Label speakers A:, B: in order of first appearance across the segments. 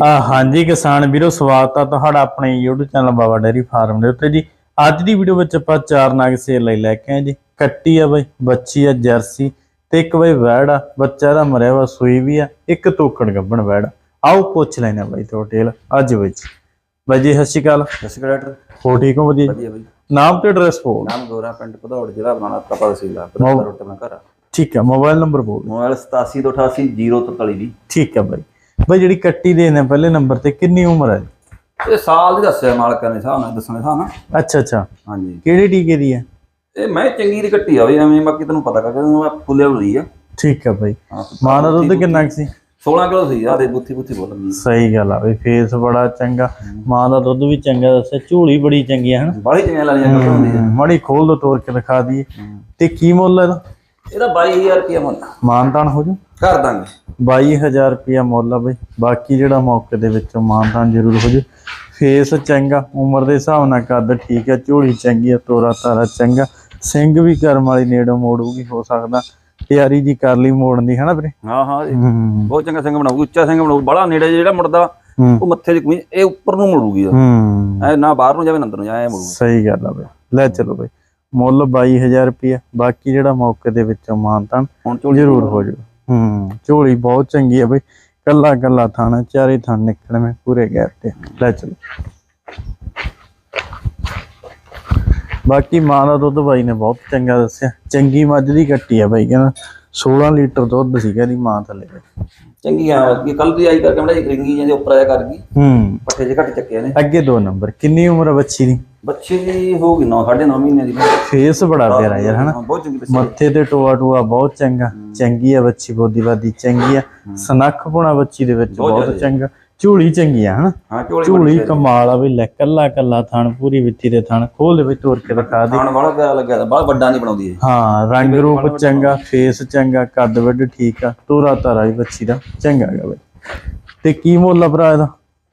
A: ਭਾਈ
B: ਆ ਹਾਂਜੀ ਕਿਸਾਨ ਵੀਰੋ ਸਵਾਗਤ ਆ ਤੁਹਾਡਾ ਆਪਣੇ YouTube channel Baba dairy farm ਦੇ ਉੱਤੇ ਜੀ। ਅੱਜ ਦੀ ਵੀਡੀਓ ਵਿੱਚ ਆਪਾਂ ਚਾਰ ਨਾਗ ਸੇਲ ਲਈ ਲੈ ਕੇ ਆਏ ਜੀ। ਕੱਟੀ ਆ ਬਈ ਬੱਚੀ ਆ ਜਰਸੀ ਤੇ ਇੱਕ ਬਈ ਵੈੜ ਆ। ਬੱਚਾ ਦਾ ਮਰਿਆ ਵਾ ਸੂਈ ਵੀ ਆ। ਇੱਕ ਤੋਕੜ ਗੱਬਣ ਵੈੜ। ਆ। ਆਓ ਪੁੱਛ ਲੈਣਾ ਬਾਈ ਤੋਂ ਡਿਟੇਲ ਅੱਜ ਵਿੱਚ। ਬਾਈ ਜੀ ਸਤਿ ਸ਼੍ਰੀ ਅਕਾਲ।
A: ਸਤਿ ਸ਼੍ਰੀ ਅਕਾਲ ਡਾਕਟਰ।
B: ਹੋ ਠੀਕ ਹੋ ਵਧੀਆ?
A: ਵਧੀਆ ਬਾਈ।
B: ਨਾਮ ਤੇ ਐਡਰੈਸ ਬੋਲ।
A: ਨਾਮ ਗੋਰਾ ਪਿੰਡ ਭਦੌੜ ਜ਼ਿਲ੍ਹਾ ਬਣਾਣਾ ਕਪਾ ਤਹਿਸੀਲ ਭਦੌੜ ਰੋਡ ਤੇ ਆਪਣਾ ਘਰ ਆ।
B: ਠੀਕ ਆ ਮੋਬਾਈਲ ਨੰਬਰ ਬੋਲ।
A: ਮੋਬਾਈਲ 8788
B: ਠੀਕ ਆ ਬਾਈ। ਬਾਈ ਜਿਹੜੀ ਕੱਟੀ ਦੇ ਨੇ ਪਹਿਲੇ ਨੰਬਰ ਤੇ ਕਿੰਨੀ ਉਮਰ ਹੈ
A: ਇਹ ਸਾਲ ਦੀ ਦੱਸਿਆ ਮਾਲਕਾਂ ਨੇ ਹਿਸਾਬ ਨਾਲ ਦੱਸਣ ਹਿਸਾਬ ਨਾਲ।
B: ਅੱਛਾ ਅੱਛਾ।
A: ਹਾਂਜੀ।
B: ਕਿਹੜੇ ਟੀਕੇ ਦੀ ਹੈ?
A: ਇਹ ਮੈਂ ਚੰਗੀ ਦੀ ਕੱਟੀ ਆ ਬਈ ਐਵੇਂ ਬਾਕੀ ਤੈਨੂੰ ਪਤਾ ਕਰਕੇ ਮੈਂ ਫੁੱਲੇ ਹੋਈ ਆ।
B: ਠੀਕ ਆ ਬਾਈ।
A: ਹਾਂ,
B: ਮਾਂ ਦਾ ਦੁੱਧ ਕਿੰਨਾ ਕੁ ਸੀ?
A: 16 ਕਿਲੋ ਸੀ ਆ ਦੇ ਬੁੱਥੀ ਬੁੱਥੀ ਬੋਲਣ
B: ਸਹੀ ਗੱਲ ਆ ਵੀ ਫੇਸ ਬੜਾ ਚੰਗਾ। ਮਾਂ ਦਾ ਦੁੱਧ ਵੀ ਚੰਗਾ ਦੱਸਿਆ ਝੂਲੀ ਬੜੀ ਚੰਗੀ ਆ ਹਨਾ?
A: ਬਾਹਲੀ ਚੰਗੀਆਂ ਲਾਲੀਆਂ ਕੱਢ ਹੁੰਦੀ ਆ
B: ਮੜੀ ਖੋਲ ਦੋ ਤੋੜ ਕੇ ਦਿਖਾ ਦਈਏ। ਤੇ ਕੀ ਮੁੱਲ ਇਹਦਾ?
A: ਇਹਦਾ 22000 ਰੁਪਏ ਮੁੱਲ
B: ਮਾਨਤਾਨ ਹੋ ਜੂ?
A: ਕਰ ਦਾਂਗੇ।
B: 22000 ਰੁਪਿਆ ਮੁੱਲ ਆ ਬਈ। ਬਾਕੀ ਜਿਹੜਾ ਮੌਕੇ ਦੇ ਵਿੱਚੋਂ ਮਾਨਤਾਨ ਜ਼ਰੂਰ ਹੋ ਜੂ ਫੇਸ ਚੰਗਾ ਉਮਰ ਦੇ ਹਿਸਾਬ ਨਾਲ ਕੱਦ ਠੀਕ ਆ ਝੂਲੀ ਚੰਗੀ ਆ ਤੋਰਾ ਤਾਰਾ ਚੰਗਾ। ਸਿੰਘ ਵੀ ਕਰਮ ਵਾਲੀ ਨੇੜੋਂ ਮੋੜੂਗੀ ਹੋ ਸਕਦਾ। ਤਿਆਰੀ ਜੀ ਕਰ ਲਈ ਮੋੜਨ ਦੀ ਹਨਾ ਵੀਰੇ?
A: ਹਾਂ ਹਾਂ ਇਹ
B: ਹੂੰ।
A: ਬਹੁਤ ਚੰਗਾ ਸਿੰਘ ਬਣਾਉ ਉੱਚਾ ਸਿੰਘ ਬਣਾਉ ਬੜਾ ਨੇੜੇ ਜਿਹੜਾ ਮੁੜਦਾ
B: ਹੂੰ।
A: ਉਹ ਮੱਥੇ 'ਚ ਕੋਈ ਇਹ ਉੱਪਰ ਨੂੰ ਮੁੜੂਗੀ ਆ
B: ਹੂੰ।
A: ਐ ਨਾ ਬਾਹਰ ਨੂੰ ਜਾਵੇ ਨਾ ਅੰਦਰ ਨੂੰ ਜਾਵੇ ਐ ਮੁੜੂ
B: ਸਹੀ ਗੱਲ ਆ ਬਈ। ਲੈ ਚਲੋ ਬਈ। ਮੁੱਲ 22000 ਰੁਪਿਆ ਬਾਕੀ ਜਿਹੜਾ ਮੌਕੇ ਦੇ ਵਿੱਚੋਂ ਮਾਨਤਾਨ
A: ਹੁਣ ਝੋਲੀ
B: ਜ਼ਰੂਰ ਹੋ ਜਾਊ। ਹੂੰ, ਝੋਲੀ ਬਹੁਤ ਚੰਗੀ ਆ ਬਈ। ਕੱਲਾ ਕੱਲਾ ਥਾਣਾ ਚਾਰੇ ਥਾਂ ਨਿਕਲਵੇਂ ਪੂਰੇ ਗੈਪ ਤੇ। ਲੈ ਚਲੋ। ਬਾਕੀ ਮਾਂ ਦਾ ਦੁੱਧ ਬਾਈ ਨੇ ਬਹੁਤ ਚੰਗਾ ਦੱਸਿਆ। ਚੰਗੀ ਮੱਝ ਦੀ ਕੱਟੀ ਆ ਬਾਈ, ਕਹਿੰਦਾ। 16 ਲੀਟਰ ਦੁੱਧ ਸੀਗਾ ਦੀ ਮਾਂ ਥੱਲੇ।
A: ਚੰਗੀ ਆ ਕਿ ਕੱਲ ਦੀ ਆਈ ਕਰਕੇ ਮੈਂ ਰਿੰਗੀ ਜਾਂਦੇ ਉੱਪਰ ਆਇਆ ਕਰ ਗਈ।
B: ਹੂੰ।
A: ਪੱਠੇ ਜੇ ਘੱਟ ਚੱਕੇ ਨੇ।
B: ਅੱਗੇ ਦੋ ਨੰਬਰ ਕਿੰਨੀ ਉਮਰ ਆ ਬੱਚੀ ਦੀ?
A: ਬੱਚੇ ਦੀ ਹੋ ਗਈ 9 9.5 ਮਹੀਨੇ ਦੀ।
B: ਫੇਸ ਬੜਾ ਪਿਆਰਾ ਯਾਰ ਹਨਾ?
A: ਬਹੁਤ ਚੰਗੀ ਬੱਚੀ
B: ਮੱਥੇ ਤੇ ਟੋਆ ਟੋਆ ਬਹੁਤ ਚੰਗਾ ਚੰਗੀ ਆ ਬੱਚੀ ਬੋਦੀਵਾਦੀ ਚੰਗੀ ਆ। ਸਨੱਖ ਪੁਣਾ ਬੱਚੀ ਦੇ ਵਿੱਚ ਬਹੁਤ ਚੰਗਾ। ਝੂਲੀ ਚੰਗੀ ਆ ਹਨਾ?
A: ਹਾਂ ਝੋਲੀ
B: ਝੂਲੀ ਕਮਾਲ ਆ ਵੀ ਲੈ ਕੱਲਾ ਕੱਲਾ ਥਣ ਪੂਰੀ ਵਿੱਥੀ ਦੇ ਥਣ ਖੋਲ ਦੇ ਵਿੱਚ ਤੋੜ ਕੇ ਦਿਖਾ ਦੇ।
A: ਖਾਣ ਵਾਲਾ ਪਿਆਰਾ ਲੱਗਿਆ ਤਾਂ ਬਹੁਤ ਵੱਡਾ ਨਹੀਂ ਬਣਾਉਂਦੀ ਇਹ।
B: ਹਾਂ ਰੰਗ ਰੂਪ ਚੰਗਾ ਫੇਸ ਚੰਗਾ ਕੱਦ ਵੱਡ ਠੀਕ ਆ ਤੋਰਾ ਤਾਰਾ ਵੀ ਬੱਚੀ ਦਾ ਚੰਗਾ ਹੈਗਾ ਬਈ। ਤੇ ਕੀ ਮੁੱਲ ਆ ਭਰਾ ਇਹਦਾ?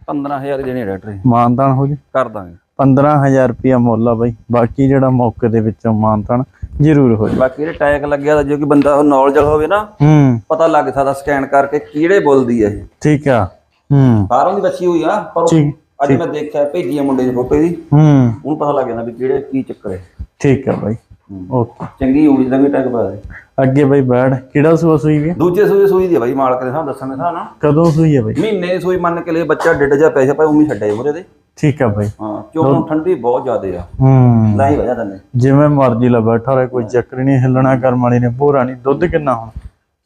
A: 15000 ਦੇਣੇ ਡਾਕਟਰ ਇਹ।
B: ਮਾਨਤਾਨ ਹੋ ਜੀ?
A: ਕਰ ਦਾਂਗੇ।
B: 15000 ਰੁਪਿਆ ਮੁੱਲ ਆ ਬਈ ਬਾਕੀ ਜਿਹੜਾ ਮੌਕੇ ਦੇ ਵਿੱਚੋਂ ਮਾਨਤਾਨ ਜ਼ਰੂਰ ਹੋ ਜੀ।
A: ਬਾਕੀ ਇਹ ਟੈਗ ਲੱਗਿਆ ਤਾਂ ਜੇ ਕੋਈ ਬੰਦਾ ਨੌਲੇਜ ਹੋਵੇ ਨਾ
B: ਹੂੰ।
A: ਪਤਾ ਲੱਗ ਸਕਦਾ ਸਕੈਨ ਕਰਕੇ ਕਿਹੜੇ ਬੋਲਦੀ ਆ ਇਹ।
B: ਠੀਕ ਆ। ਹੂੰ।
A: ਬਾਹਰੋਂ ਦੀ ਬੱਚੀ ਹੋਈ ਆ ਪਰ ਉਹ-
B: ਠੀਕ
A: ਅੱਜ ਮੈਂ ਦੇਖਿਆ ਭੇਜੀ ਆ ਮੁੰਡੇ ਦੀ ਫੋਟੋ ਦੀ
B: ਹੂੰ।
A: ਉਹਨੂੰ ਪਤਾ ਲੱਗ ਜਾਂਦਾ ਵੀ ਕਿਹੜੇ ਕੀ ਚੱਕਰ ਹੈ।
B: ਠੀਕ ਆ ਬਾਈ। ਓਕੇ।
A: ਚੰਗੀ ਹੋਈ ਜਿੱਦਾਂ ਵੀ ਟੈਗ ਪਾ ਦੇ।
B: ਅੱਗੇ ਬਾਈ ਬੈੜ ਕਿਹੜਾ ਸੂਆ ਸੂਈ ਵੀ
A: ਦੂਜੇ ਸੂਈ ਸੂਈ ਦੀ ਆ ਬਾਈ ਮਾਲਕ ਦੇ ਸਾਹ ਦੱਸਣ ਦੇ ਸਾਹ ਨਾ
B: ਕਦੋਂ ਸੂਈ ਹੈ ਬਾਈ?
A: ਮਹੀਨੇ ਦੀ ਸੂਈ ਮੰਨ ਕੇ ਲਈ ਬੱਚਾ ਡਿੱਡ ਜਾ ਪੈਸੇ ਪਾ ਉਮੀ ਛੱਡਿਆ ਮੁਰੇ ਦੇ।
B: ਠੀਕ ਆ ਬਾਈ।
A: ਹਾਂ ਕਿਉਂ ਠੰਡੀ ਬਹੁਤ ਜ਼ਿਆਦੇ ਆ।
B: ਹੂੰ।
A: ਲਾਈ ਵਜਾ ਦੰਨੇ
B: ਜਿਵੇਂ ਮਰਜ਼ੀ ਲਾ ਬੈਠਾ ਰਹੇ ਕੋਈ ਚੱਕਰ ਨਹੀਂ ਹਿੱਲਣਾ ਕਰਮ ਵਾਲੀ ਨੇ ਭੋਰਾ ਨਹੀਂ ਦੁੱਧ ਕਿੰਨਾ ਹੁਣ?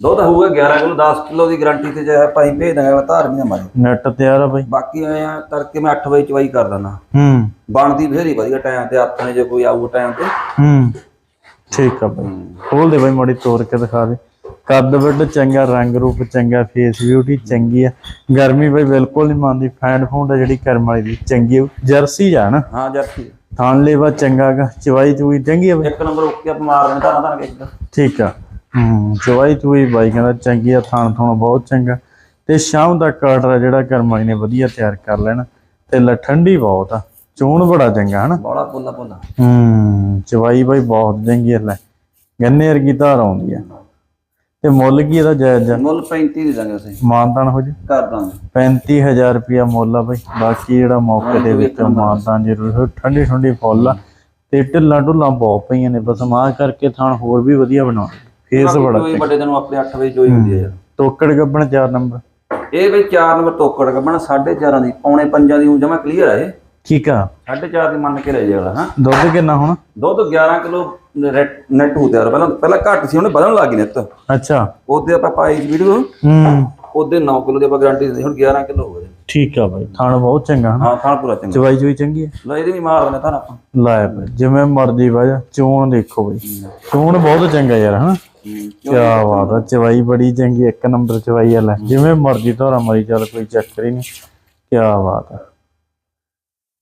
A: ਦੁੱਧ ਹੋਊਗਾ 11 ਕਿਲੋ 10 ਕਿਲੋ ਦੀ ਗਾਰੰਟੀ ਤੇ ਜੇ ਭਾਈ ਭੇਜ ਦਾਂਗਾ ਧਾਰ ਵੀ ਨਾ ਮਾਰੇ।
B: ਨੈਟ ਤਿਆਰ ਆ ਬਾਈ।
A: ਬਾਕੀ ਆਏ ਆ ਤੜਕੇ ਮੈਂ 8 ਵਜੇ ਚਵਾਈ ਕਰ ਦਿੰਦਾ।
B: ਹੂੰ।
A: ਬਣਦੀ ਫੇਰੀ ਵਧੀਆ ਟਾਈਮ ਤੇ ਨੇ ਜੇ ਕੋਈ ਆਊ ਟਾਈਮ ਤੇ।
B: ਹੂੰ। ਠੀਕ ਆ ਬਾਈ। ਖੋਲ ਦੇ ਬਾਈ ਮੜੀ ਤੋੜ ਕੇ ਦਿਖਾ ਦੇ। ਕੱਦ ਵੱਡ ਚੰਗਾ ਰੰਗ ਰੂਪ ਚੰਗਾ ਫੇਸ ਬਿਊਟੀ ਚੰਗੀ ਆ। ਗਰਮੀ ਬਾਈ ਬਿਲਕੁਲ ਨਹੀਂ ਮੰਨਦੀ। ਫੈਂਡ ਫੂੰਡ ਆ ਜਿਹੜੀ ਕਰਮ ਵਾਲੀ ਦੀ ਚੰਗੀ। ਜਰਸੀ ਆ ਨਾ।
A: ਹਾਂ ਜਰਸੀ
B: ਥਾਣ ਲੇਵਾ ਚੰਗਾ ਗਾ। ਚਵਾਈ ਚੂਈ ਚੰਗੀ ਆ ਬਾਈ।
A: ਇੱਕ ਨੰਬਰ ਓਕੇ ਆਪ ਮਾਰ ਦੇਣਾ ਤਾਂ ਤਾਂ ਇੱਕ
B: ਠੀਕ ਆ। ਹੂੰ ਚਵਾਈ ਚੂਈ ਬਾਈ ਕਹਿੰਦਾ ਚੰਗੀ ਆ ਥਾਣ ਥਾਣ ਬਹੁਤ ਚੰਗਾ। ਤੇ ਸ਼ਾਮ ਦਾ ਕਾਟਰ ਜਿਹੜਾ ਕਰਮਾਈ ਨੇ ਵਧੀਆ ਤਿਆਰ ਕਰ ਲੈਣਾ। ਤੇ ਲ ਠੰਡੀ ਬਹੁਤ ਆ ਚੋਣ ਬੜਾ ਚੰਗਾ ਹਨਾ?
A: ਬੜਾ ਪੋਲਾ ਪੋਲਾ
B: ਹੂੰ ਚਵਾਈ ਬਾਈ ਬਹੁਤ ਚੰਗੀ ਆ ਲੈ। ਗੰਨੇ ਵਰਗੀ ਧਾਰ ਆਉਂਦੀ ਆ। ਤੇ ਮੁੱਲ ਕੀ ਇਹਦਾ ਜਾਇਜ਼ ਆ
A: ਮੁੱਲ 35 ਦੇ ਦਾਂਗੇ ਅਸੀਂ।
B: ਮਾਨਤਾਨ ਹੋ ਜੀ?
A: ਕਰ ਦਾਂਗੇ।
B: 35000 ਰੁਪਿਆ ਮੁੱਲ ਆ ਬਾਈ। ਬਾਕੀ ਜਿਹੜਾ ਮੌਕੇ ਦੇ ਵਿੱਚ ਮਾਨਤਾਨ ਜ਼ਰੂਰ ਠੰਡੀ ਠੰਡੀ ਫੁੱਲ ਆ। ਤੇ ਢਿੱਲਾਂ ਢੁੱਲਾਂ ਬਹੁਤ ਪਈਆਂ ਨੇ ਬਸ ਮਾਂ ਕਰਕੇ ਥਾਣ ਹੋਰ ਵੀ ਵਧੀਆ ਬਣਾਉਣਾ। ਫੇਸ ਬੜਾ
A: ਕੋਈ ਵੱਡੇ ਦਿਨ ਆਪਣੇ 8 ਵਜੇ ਚੋਈ ਹੁੰਦੀ ਹੈ
B: ਤੋਕੜ ਗੱਬਣ 4 ਨੰਬਰ।
A: ਇਹ ਵੀ 4 ਨੰਬਰ ਟੋਕੜ ਕੱਢਣਾ 4.5 ਦੀ ਪੌਣੇ 5 ਦੀ ਜਮਾ ਕਲੀਅਰ ਹੈ
B: ਠੀਕ ਆ।
A: 4.5 ਦੀ ਮੰਨ ਕੇ ਲੈ ਜਾਏਗਾ ਹਾਂ।
B: ਦੁੱਧ ਕਿੰਨਾ ਹੁਣ?
A: ਦੁੱਧ 11 ਕਿਲੋ ਨੈਟ ਹੋ ਤਿਆਰ ਪਹਿਲਾਂ ਪਹਿਲਾਂ ਘੱਟ ਸੀ ਉਹਨੇ ਵਧਣ ਲੱਗ ਗਈ ਨਿੱਤ
B: ਅੱਛਾ।
A: ਉਹਦੇ ਆਪਾਂ ਪਾਈ ਵੀਡੀਓ
B: ਹੂੰ।
A: ਉਹਦੇ 9 ਕਿਲੋ ਦੀ ਆਪਾਂ ਗਾਰੰਟੀ ਦਿੱਤੀ ਹੁਣ 11 ਕਿਲੋ ਹੋ ਗਏ
B: ਠੀਕ ਆ ਬਾਈ ਥਾਣ ਬਹੁਤ ਚੰਗਾ
A: ਹਾਂ ਥਾਂ ਪੂਰਾ ਚੰਗਾ।
B: ਚਵਾਈ ਚੂਈ ਚੰਗੀ ਆ?
A: ਲੈ ਇਹਦੇ ਵੀ ਮਾਰ ਦਿੰਦੇ ਤਾਂ ਆਪਾਂ।
B: ਬਾਈ ਜਿਵੇਂ ਮਰਜ਼ੀ ਵਾਜਾ ਚੋਣ ਦੇਖੋ ਬਾਈ। ਚੋਣ ਬਹੁਤ ਚੰਗਾ ਯਾਰ ਹਨਾ? ਕੀ ਬਾਤ ਆ ਚਵਾਈ ਬੜੀ ਚੰਗੀ ਇੱਕ ਨੰਬਰ ਚਵਾਈ ਆ ਲੈ। ਜਿਵੇਂ ਮਰਜ਼ੀ ਧੋਰਾ ਮਰੀ ਚੱਲ ਕੋਈ ਚੱਕਰ ਹੀ ਨਹੀਂ। ਕੀ ਬਾਤ ਆ।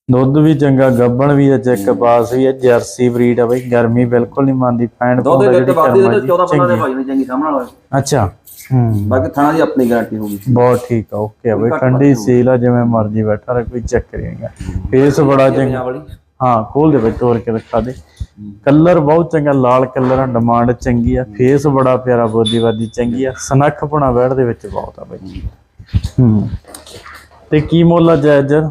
B: ਦੁੱਧ ਵੀ ਚੰਗਾ ਗੱਬਣ ਵੀ ਆ ਚੈੱਕ ਪਾਸ ਵੀ ਆ ਜਰਸੀ ਬਰੀਡ ਆ ਬਈ ਗਰਮੀ ਬਿਲਕੁਲ ਨਹੀਂ ਮੰਨਦੀ ਜਿਹੜੀ
A: ਤੇ ਬਾਦੀ
B: ਕਰਮਾਂ
A: ਦੇ
B: ਦੀ
A: 14 15 ਦੇ ਭਾਈ ਨੇ ਚੰਗੀ ਸਾਹਮਣੇ ਵਾਲਾ।
B: ਅੱਛਾ ਹੂੰ।
A: ਬਾਕੀ ਥਾਣਾ ਦੀ ਆਪਣੀ ਗਾਰੰਟੀ ਹੋਊਗੀ
B: ਬਹੁਤ ਠੀਕ ਆ ਓਕੇ ਬਈ ਠੰਡੀ ਸੀਲ ਆ ਜਿਵੇਂ ਮਰਜ਼ੀ ਬੈਠਾ ਰਹੇ ਕੋਈ ਚੱਕਰ ਹੀ ਨਹੀਂਗਾ ਫੇਸ ਬੜਾ ਚੰਗਾ। ਹਾਂ ਖੋਲ ਦੇ ਵਿੱਚ ਤੋੜ ਕੇ ਦਿਖਾ ਦੇ। ਕਲਰ ਬਹੁਤ ਚੰਗਾ ਲਾਲ ਕਲਰ ਆ ਡਿਮਾਂਡ ਚੰਗੀ ਆ ਫੇਸ ਬੜਾ ਪਿਆਰਾ ਬੋਦੀਵਾਦੀ ਚੰਗੀ ਆ ਸਨੱਖ ਪੁਣਾ ਵੈੜ ਦੇ ਵਿੱਚ ਬਹੁਤ ਆ ਬਈ ਹੂੰ। ਤੇ ਕੀ ਮੁੱਲ ਆ ਜਾਇਜ਼? ਯਾਰ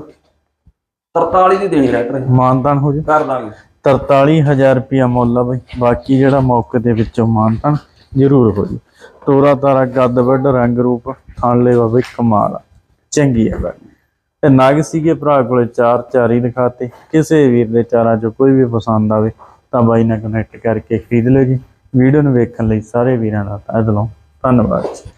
A: 43 ਦੀ ਦੇਣੀ ਰੈਟਰ
B: ਮਾਨਤਾਨ ਹੋ ਜਾ?
A: ਕਰ ਦਾਂਗੇ
B: 43000 ਰੁਪਿਆ ਮੁੱਲ ਆ ਬਈ। ਬਾਕੀ ਜਿਹੜਾ ਮੌਕੇ ਦੇ ਵਿੱਚੋਂ ਮਾਨਤਾਨ ਜ਼ਰੂਰ ਹੋ ਜੀ। ਤੋਰਾ ਤਾਰਾ ਗੱਦ ਵੱਡ ਰੰਗ ਰੂਪ ਥਣ ਲੈਵਾ ਬਈ ਕਮਾਲ ਚੰਗੀ ਆ ਬਈ। ਤੇ ਨਗ ਸੀਗੇ ਭਰਾ ਕੋਲੇ ਚਾਰ ਚਾਰੀ ਦਿਖਾਤੇ। ਕਿਸੇ ਵੀਰ ਦੇ ਚਾਰਾਂ ਚੋਂ ਕੋਈ ਵੀ ਪਸੰਦ ਆਵੇ ਤਾਂ ਬਾਈ ਨਾਲ ਕਨੈਕਟ ਕਰਕੇ ਖਰੀਦ ਲਓ ਜੀ। ਵੀਡੀਓ ਨੂੰ ਵੇਖਣ ਲਈ ਸਾਰੇ ਵੀਰਾਂ ਦਾ ਤਹਿ ਦਿਲੋਂ ਧੰਨਵਾਦ ਜੀ।